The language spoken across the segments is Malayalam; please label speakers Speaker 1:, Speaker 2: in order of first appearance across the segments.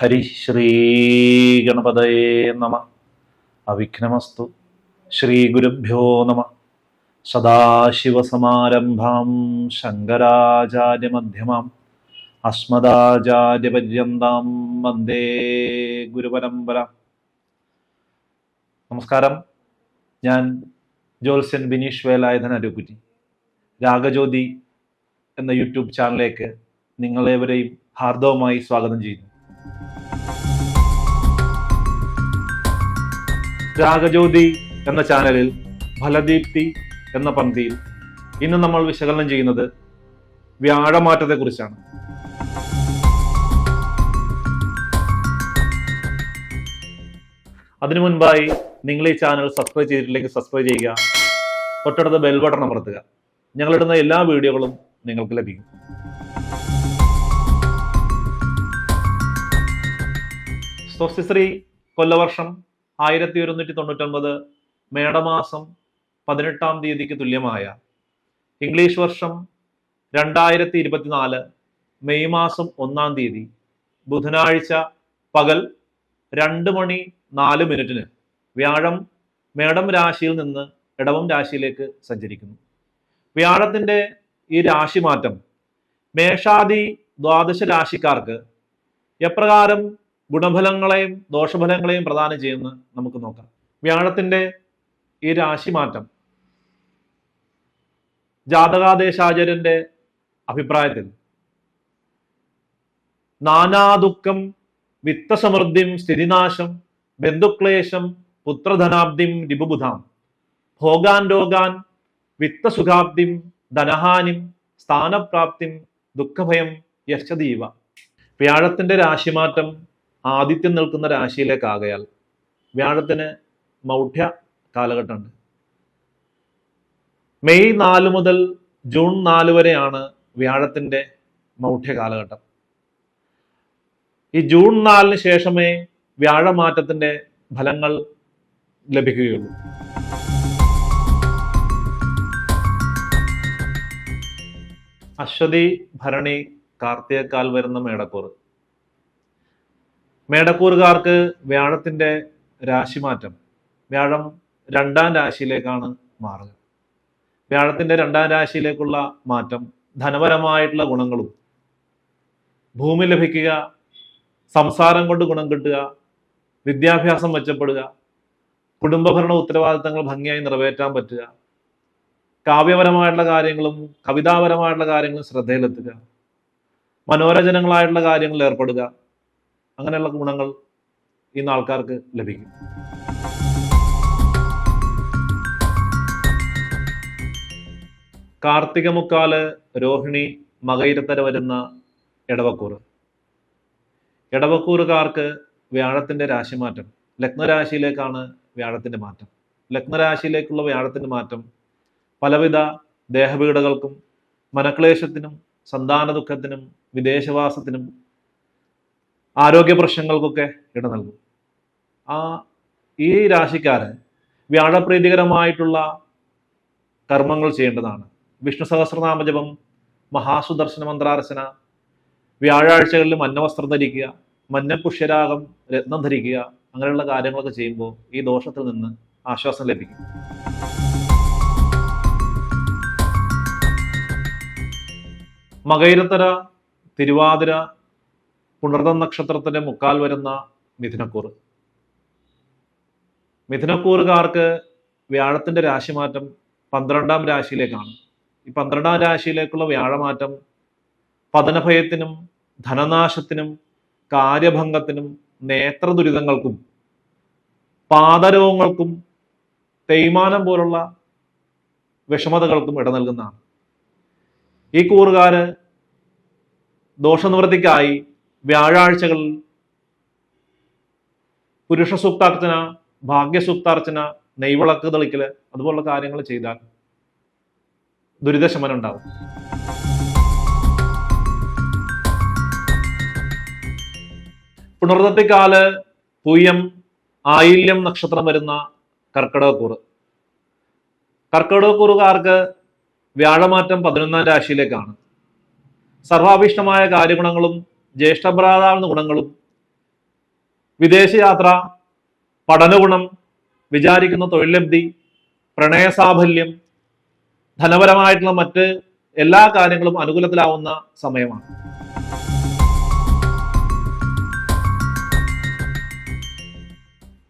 Speaker 1: ഹരി ശ്രീ ഗണപതയേ നമ. അവിഘ്നമസ്തു. ശ്രീ ഗുരുഭ്യോ നമ. സദാശിവസമാരംഭാം ശങ്കരാചാര്യമധ്യമാം അസ്മദാചാര്യപര്യന്താം വന്ദേ ഗുരുപരമ്പര. നമസ്കാരം. ഞാൻ ജോത്സ്യൻ ബിനീഷ് വേലായുധൻ അരുകുറ്റി രാഗജ്യോതി എന്ന യൂട്യൂബ് ചാനലിലേക്ക് നിങ്ങളേവരെയും ഹാർദവമായി സ്വാഗതം ചെയ്യുന്നു. രാഗജ്യോതി എന്ന ചാനലിൽ ഫലദീപ്തി എന്ന പന്തിയിൽ ഇന്ന് നമ്മൾ വിശകലനം ചെയ്യുന്നത് വ്യാഴമാറ്റത്തെക്കുറിച്ചാണ്. അതിനു മുൻപായി നിങ്ങൾ ഈ ചാനൽ സബ്സ്ക്രൈബ് ചെയ്തിട്ടില്ലെങ്കിൽ സബ്സ്ക്രൈബ് ചെയ്യുക. തൊട്ടടുത്ത് ബെൽ ബട്ടൺ അമർത്തുക. ഞങ്ങളിടുന്ന എല്ലാ വീഡിയോകളും നിങ്ങൾക്ക് ലഭിക്കും. സ്വസ്തിശ്രീ കൊല്ലവർഷം ആയിരത്തി ഒരുന്നൂറ്റി തൊണ്ണൂറ്റൊൻപത് മേടമാസം പതിനെട്ടാം തീയതിക്ക് തുല്യമായ ഇംഗ്ലീഷ് വർഷം രണ്ടായിരത്തി ഇരുപത്തിനാല് മെയ് മാസം ഒന്നാം തീയതി ബുധനാഴ്ച പകൽ രണ്ട് മണി നാല് മിനിറ്റിന് വ്യാഴം മേടം രാശിയിൽ നിന്ന് ഇടവം രാശിയിലേക്ക് സഞ്ചരിക്കുന്നു. വ്യാഴത്തിന്റെ ഈ രാശി മാറ്റം മേഷാദി ദ്വാദശ രാശിക്കാർക്ക് എപ്രകാരം ഗുണഫലങ്ങളെയും ദോഷഫലങ്ങളെയും പ്രദാനം ചെയ്യുന്ന നമുക്ക് നോക്കാം. വ്യാഴത്തിന്റെ ഈ രാശി മാറ്റം. ജാതകാദേശാചര്യന്റെ അഭിപ്രായത്തിൽ നാനാദുഃഖം വിത്തസമൃദ്ധിം സ്ഥിതിനാശം ബന്ധുക്ലേശം പുത്രധനാബ്ദിം രിപുബുധാം ഭോഗാൻ രോഗാൻ വിത്തസുഖാബ്ദിം ധനഹാനിം സ്ഥാനപ്രാപ്തിം ദുഃഖഭയം യശ്ചദീവ. വ്യാഴത്തിന്റെ രാശിമാറ്റം ആദിത്യം നിൽക്കുന്ന രാശിയിലേക്കാകയാൽ വ്യാഴത്തിന് മൗഢ്യ കാലഘട്ടമുണ്ട്. മെയ് നാല് മുതൽ ജൂൺ നാല് വരെയാണ് വ്യാഴത്തിന്റെ മൗഢ്യ കാലഘട്ടം. ഈ ജൂൺ നാലിന് ശേഷമേ വ്യാഴമാറ്റത്തിന്റെ ഫലങ്ങൾ ലഭിക്കുകയുള്ളൂ. അശ്വതി ഭരണി കാർത്തികക്കാൽ വരുന്ന മേടക്കൂർ മേടക്കൂറുകാർക്ക് വ്യാഴത്തിന്റെ രാശിമാറ്റം. വ്യാഴം രണ്ടാം രാശിയിലേക്കാണ് മാറുക വ്യാഴത്തിന്റെ രണ്ടാം രാശിയിലേക്കുള്ള മാറ്റം ധനപരമായിട്ടുള്ള ഗുണങ്ങളും ഭൂമി ലഭിക്കുക സംസാരം കൊണ്ട് ഗുണം കിട്ടുക വിദ്യാഭ്യാസം മെച്ചപ്പെടുക കുടുംബഭരണ ഉത്തരവാദിത്തങ്ങൾ ഭംഗിയായി നിറവേറ്റാൻ പറ്റുക കാവ്യപരമായിട്ടുള്ള കാര്യങ്ങളും കവിതാപരമായിട്ടുള്ള കാര്യങ്ങളും ശ്രദ്ധയിലെത്തുക മനോരഞ്ജനങ്ങളായിട്ടുള്ള കാര്യങ്ങളിൽ ഏർപ്പെടുക അങ്ങനെയുള്ള ഗുണങ്ങൾ ഇന്ന് ആൾക്കാർക്ക് ലഭിക്കും. കാർത്തിക മുക്കാൽ രോഹിണി മകയിരത്തര വരുന്ന ഇടവക്കൂറ് ഇടവക്കൂറുകാർക്ക് വ്യാഴത്തിന്റെ രാശിമാറ്റം ലഗ്നരാശിയിലേക്കാണ് വ്യാഴത്തിന്റെ മാറ്റം. ലഗ്നരാശിയിലേക്കുള്ള വ്യാഴത്തിന്റെ മാറ്റം പലവിധ ദേഹപീഠകൾക്കും മനക്ലേശത്തിനും സന്താന ദുഃഖത്തിനും വിദേശവാസത്തിനും ആരോഗ്യ പ്രശ്നങ്ങൾക്കൊക്കെ ഇട നൽകും. ആ ഈ രാശിക്കാരൻ വ്യാഴപ്രീതികരമായിട്ടുള്ള കർമ്മങ്ങൾ ചെയ്യേണ്ടതാണ്. വിഷ്ണു സഹസ്രനാമ ജപം മഹാസുദർശന മന്ത്രാർച്ചന വ്യാഴാഴ്ചകളിൽ മഞ്ഞവസ്ത്രം ധരിക്കുക മഞ്ഞപുഷ്യരാഗം രത്നം ധരിക്കുക അങ്ങനെയുള്ള കാര്യങ്ങളൊക്കെ ചെയ്യുമ്പോൾ ഈ ദോഷത്തിൽ നിന്ന് ആശ്വാസം ലഭിക്കും. മകൈരത്തര തിരുവാതിര പുണർദം നക്ഷത്രത്തിന്റെ മുക്കാൽ വരുന്ന മിഥുനക്കൂർ. മിഥുനക്കൂറുകാർക്ക് വ്യാഴത്തിന്റെ രാശിമാറ്റം പന്ത്രണ്ടാം രാശിയിലേക്കാണ്. ഈ പന്ത്രണ്ടാം രാശിയിലേക്കുള്ള വ്യാഴമാറ്റം പതനഭയത്തിനും ധനനാശത്തിനും കാര്യഭംഗത്തിനും നേത്ര ദുരിതങ്ങൾക്കും പാദരോഗങ്ങൾക്കും തേയ്മാനം പോലുള്ള വിഷമതകൾക്കും ഇട നൽകുന്നതാണ്. ഈ കൂറുകാര് ദോഷനിവൃത്തിക്കായി വ്യാഴാഴ്ചകളിൽ പുരുഷ സൂക്താർച്ചന ഭാഗ്യസൂക്താർച്ചന നെയ്വിളക്ക് തെളിക്കൽ അതുപോലുള്ള കാര്യങ്ങൾ ചെയ്താൽ ദുരിതശമനം ഉണ്ടാവും. പുണർദത്തിക്കാൽ പൂയം ആയില്യം നക്ഷത്രം വരുന്ന കർക്കിടകക്കൂറ്. കർക്കിടകക്കൂറുകാർക്ക് വ്യാഴമാറ്റം പതിനൊന്നാം രാശിയിലേക്കാണ്. സർവാഭീഷ്ടമായ കാര്യഗുണങ്ങളും ജ്യേഷ്ഠഭ്രാതാവുന്ന ഗുണങ്ങളും വിദേശയാത്ര പഠനഗുണം വിചാരിക്കുന്ന തൊഴിലബ്ധി പ്രണയസാഫല്യം ധനപരമായിട്ടുള്ള മറ്റ് എല്ലാ കാര്യങ്ങളും അനുകൂലത്തിലാവുന്ന സമയമാണ്.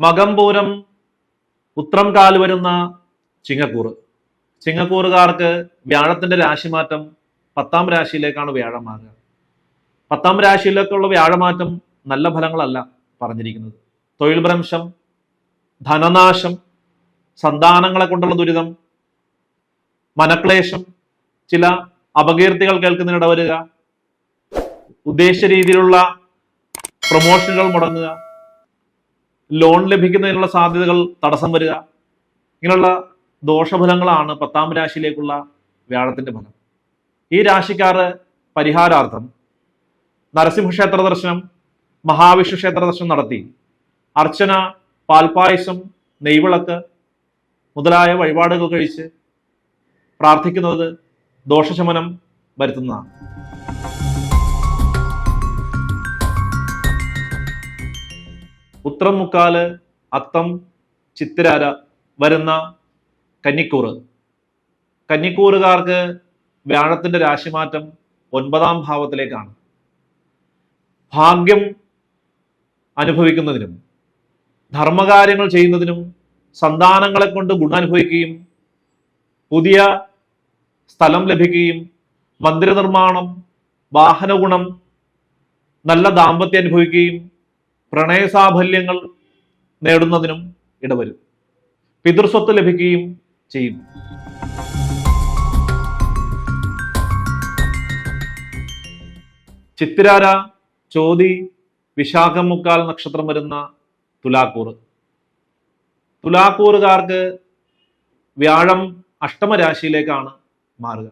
Speaker 1: മകംപൂരം ഉത്രം കാൽ വരുന്ന ചിങ്ങക്കൂറ്. ചിങ്ങക്കൂറുകാർക്ക് വ്യാഴത്തിന്റെ രാശിമാറ്റം പത്താം രാശിയിലേക്കാണ് വ്യാഴം മാറുക. പത്താം രാശിയിലേക്കുള്ള വ്യാഴമാറ്റം നല്ല ഫലങ്ങളല്ല പറഞ്ഞിരിക്കുന്നത്. തൊഴിൽ ഭ്രംശം ധനനാശം സന്താനങ്ങളെ കൊണ്ടുള്ള ദുരിതം മനക്ലേശം ചില അപകീർത്തികൾ കേൾക്കുന്നതിനിട വരിക ഉദ്ദേശിച്ച രീതിയിലുള്ള പ്രൊമോഷനുകൾ മുടങ്ങുക ലോൺ ലഭിക്കുന്നതിനുള്ള സാധ്യതകൾ തടസ്സം വരിക ഇങ്ങനെയുള്ള ദോഷഫലങ്ങളാണ് പത്താം രാശിയിലേക്കുള്ള വ്യാഴത്തിന്റെ ഫലം. ഈ രാശിക്കാർ പരിഹാരാർത്ഥം നരസിംഹക്ഷേത്ര ദർശനം മഹാവിഷ്ണു ക്ഷേത്ര ദർശനം നടത്തി. അർച്ചന പാൽപായസം നെയ്വിളക്ക് മുതലായ വഴിപാടുകൾ കഴിച്ച് പ്രാർത്ഥിക്കുന്നത് ദോഷശമനം വരുത്തുന്നതാണ്. ഉത്രം മുക്കാൽ അത്തം ചിത്തിരാര വരുന്ന കന്നിക്കൂറ്. കന്നിക്കൂറുകാർക്ക് വ്യാഴത്തിന്റെ രാശിമാറ്റം ഒൻപതാം ഭാവത്തിലേക്കാണ്. ഭാഗ്യം അനുഭവിക്കുന്നതിനും ധർമ്മകാര്യങ്ങൾ ചെയ്യുന്നതിനും സന്താനങ്ങളെ കൊണ്ട് ഗുണാനുഭവിക്കുകയും പുതിയ സ്ഥലം ലഭിക്കുകയും മന്ദിര നിർമ്മാണം വാഹന ഗുണം നല്ല ദാമ്പത്യം അനുഭവിക്കുകയും പ്രണയസാഫല്യങ്ങൾ നേടുന്നതിനും ഇടവരും. പിതൃസ്വത്ത് ലഭിക്കുകയും ചെയ്യും. ചിത്തിരാര ചോതി വിശാഖം മുക്കാൽ നക്ഷത്രം വരുന്ന തുലാക്കൂർ തുലാക്കൂറുകാർക്ക് വ്യാഴം അഷ്ടമരാശിയിലേക്കാണ് മാറുക.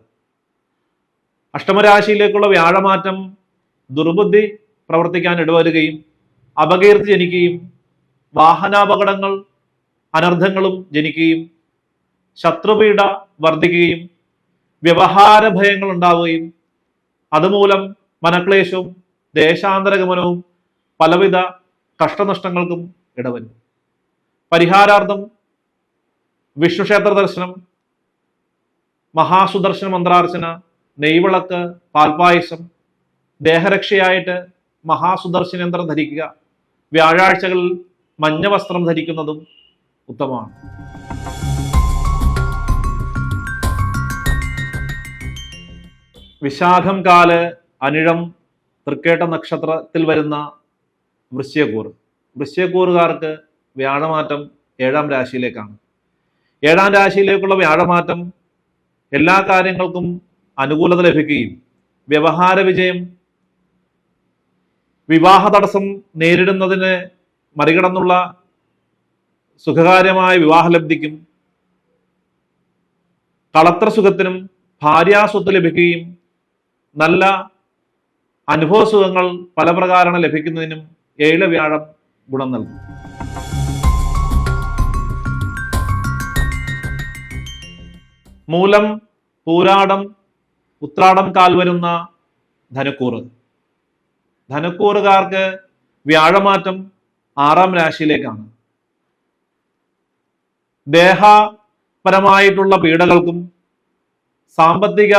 Speaker 1: അഷ്ടമരാശിയിലേക്കുള്ള വ്യാഴമാറ്റം ദുർബുദ്ധി പ്രവർത്തിക്കാൻ ഇടവരുകയും അപകീർത്തി ജനിക്കുകയും വാഹനാപകടങ്ങൾ അനർത്ഥങ്ങളും ജനിക്കുകയും ശത്രുപീഡ വർദ്ധിക്കുകയും വ്യവഹാര ഭയങ്ങൾ ഉണ്ടാവുകയും അതുമൂലം മനക്ലേശവും ദേശാന്തരഗമനവും പലവിധ കഷ്ടനഷ്ടങ്ങൾക്കും ഇടവരും പരിഹാരാർത്ഥം വിഷ്ണുക്ഷേത്ര ദർശനം മഹാസുദർശന മന്ത്രാർച്ചന നെയ്വിളക്ക് പാൽപായസം ദേഹരക്ഷയായിട്ട് മഹാസുദർശന യന്ത്രം ധരിക്കുക വ്യാഴാഴ്ചകളിൽ മഞ്ഞ വസ്ത്രം ധരിക്കുന്നതും ഉത്തമമാണ്. വിശാഖം കാൽ അനിഴം തൃക്കേട്ട നക്ഷത്രത്തിൽ വരുന്ന വൃശ്യക്കൂർ. വൃശ്യക്കൂറുകാർക്ക് വ്യാഴമാറ്റം ഏഴാം രാശിയിലേക്കാണ്. ഏഴാം രാശിയിലേക്കുള്ള വ്യാഴമാറ്റം എല്ലാ കാര്യങ്ങൾക്കും അനുകൂലത ലഭിക്കുകയും വ്യവഹാര വിജയം വിവാഹ തടസ്സം നേരിടുന്നതിന് മറികടന്നുള്ള സുഖകാര്യമായ വിവാഹലബ്ധിക്കും കളത്ര സുഖത്തിനും ഭാര്യാസ്വത്ത് ലഭിക്കുകയും നല്ല അനുഭവ സുഖങ്ങൾ പല പ്രകാരം ലഭിക്കുന്നതിനും ഏഴ വ്യാഴം ഗുണം നൽകും. മൂലം പൂരാടം ഉത്രാടം കാൽ വരുന്ന ധനുക്കൂറ്. ധനുക്കൂറുകാർക്ക് വ്യാഴമാറ്റം ആറാം രാശിയിലേക്കാണ്. ദേഹപരമായിട്ടുള്ള പീഡകൾക്കും സാമ്പത്തിക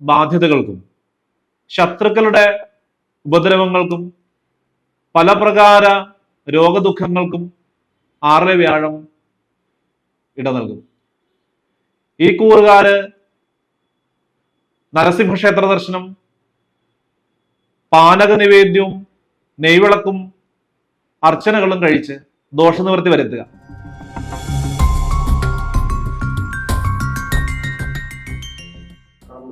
Speaker 1: ബാധ്യതകൾക്കും ശത്രുക്കളുടെ ഉപദ്രവങ്ങൾക്കും പല പ്രകാര രോഗദുഃഖങ്ങൾക്കും ആറര വ്യാഴം ഇട നൽകും ഈ കൂറുകാര് നരസിംഹക്ഷേത്ര ദർശനം പാനക നിവേദ്യവും നെയ്വിളക്കും അർച്ചനകളും കഴിച്ച് ദോഷനിവൃത്തി വരുത്തുക.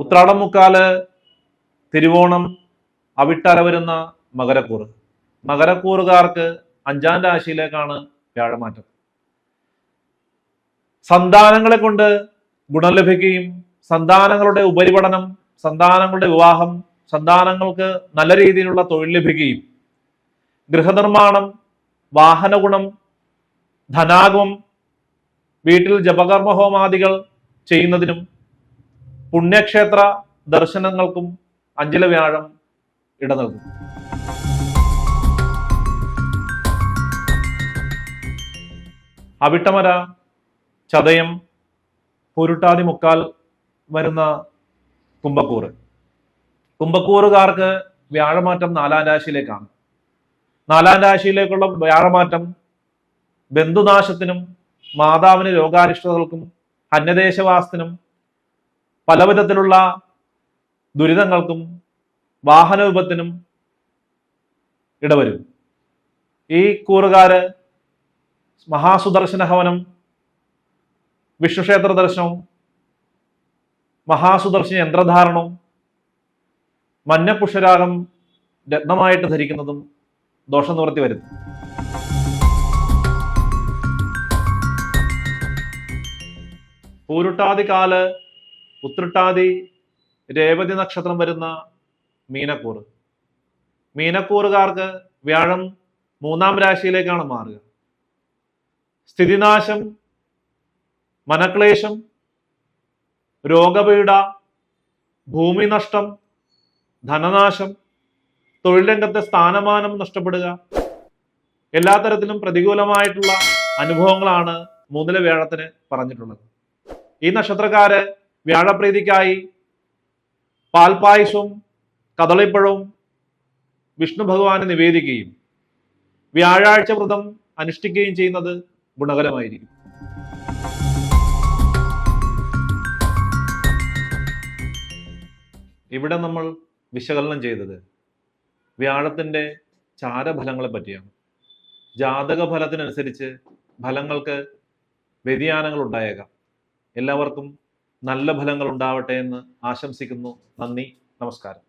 Speaker 1: ഉത്രാടം മുക്കാൽ തിരുവോണം അവിട്ടര വരുന്ന മകരക്കൂറ് മകരക്കൂറുകാർക്ക് അഞ്ചാം രാശിയിലേക്കാണ് വ്യാഴമാറ്റം. സന്താനങ്ങളെ കൊണ്ട് ഗുണം ലഭിക്കുകയും സന്താനങ്ങളുടെ ഉപരിപഠനം സന്താനങ്ങളുടെ വിവാഹം സന്താനങ്ങൾക്ക് നല്ല രീതിയിലുള്ള തൊഴിൽ ലഭിക്കുകയും ഗൃഹനിർമ്മാണം വാഹന ഗുണം ധനാഗമം വീട്ടിൽ ജപകർമ്മ ഹോമാദികൾ ചെയ്യുന്നതിനും പുണ്യക്ഷേത്ര ദർശനങ്ങൾക്കും അഞ്ചില വ്യാഴം ഇട നൽകും അവിട്ടമര ചതയം പൊരുട്ടാതി മുക്കാൽ വരുന്ന കുംഭക്കൂറ്. കുംഭക്കൂറുകാർക്ക് വ്യാഴമാറ്റം നാലാം രാശിയിലേക്കാണ്. നാലാം രാശിയിലേക്കുള്ള വ്യാഴമാറ്റം ബന്ധുനാശത്തിനും മാതാവിന് രോഗാരിഷ്ടതകൾക്കും അന്യദേശവാസത്തിനും പലവിധത്തിലുള്ള ദുരിതങ്ങൾക്കും വാഹന വിപത്തിനും ഇടവരും. ഈ കൂറുകാര് മഹാസുദർശന ഹവനം വിഷ്ണുക്ഷേത്ര ദർശനവും മഹാസുദർശന യന്ത്രധാരണവും മഞ്ഞപുഷരാഗം രത്നമായിട്ട് ധരിക്കുന്നതും ദോഷം നിവർത്തി വരുത്തും പൂരുട്ടാതി കാൽ ഉത്രട്ടാതി രേവതി നക്ഷത്രം വരുന്ന മീനക്കൂറ് മീനക്കൂറുകാർക്ക് വ്യാഴം മൂന്നാം രാശിയിലേക്കാണ് മാറുക. സ്ഥിതിനാശം മനക്ലേശം രോഗപീഠ ഭൂമി നഷ്ടം ധനനാശം തൊഴിൽ രംഗത്തെ സ്ഥാനമാനം നഷ്ടപ്പെടുക എല്ലാ തരത്തിലും പ്രതികൂലമായിട്ടുള്ള അനുഭവങ്ങളാണ് മൂന്നിലെ വ്യാഴത്തിന് പറഞ്ഞിട്ടുള്ളത്. ഈ നക്ഷത്രക്കാര് വ്യാഴപ്രീതിക്കായി പാൽപായസവും കദളിപ്പഴവും വിഷ്ണു ഭഗവാനെ നിവേദിക്കുകയും വ്യാഴാഴ്ച വ്രതം അനുഷ്ഠിക്കുകയും ചെയ്യുന്നത് ഗുണകരമായിരിക്കും. ഇവിടെ നമ്മൾ വിശകലനം ചെയ്തത് വ്യാഴത്തിന്റെ ചാരഫലങ്ങളെ പറ്റിയാണ്. ജാതക ഫലത്തിനനുസരിച്ച് ഫലങ്ങൾക്ക് വ്യതിയാനങ്ങൾ ഉണ്ടായേക്കാം. എല്ലാവർക്കും നല്ല ഫലങ്ങൾ ഉണ്ടാവട്ടെ എന്ന് ആശംസിക്കുന്നു. നന്ദി. നമസ്കാരം.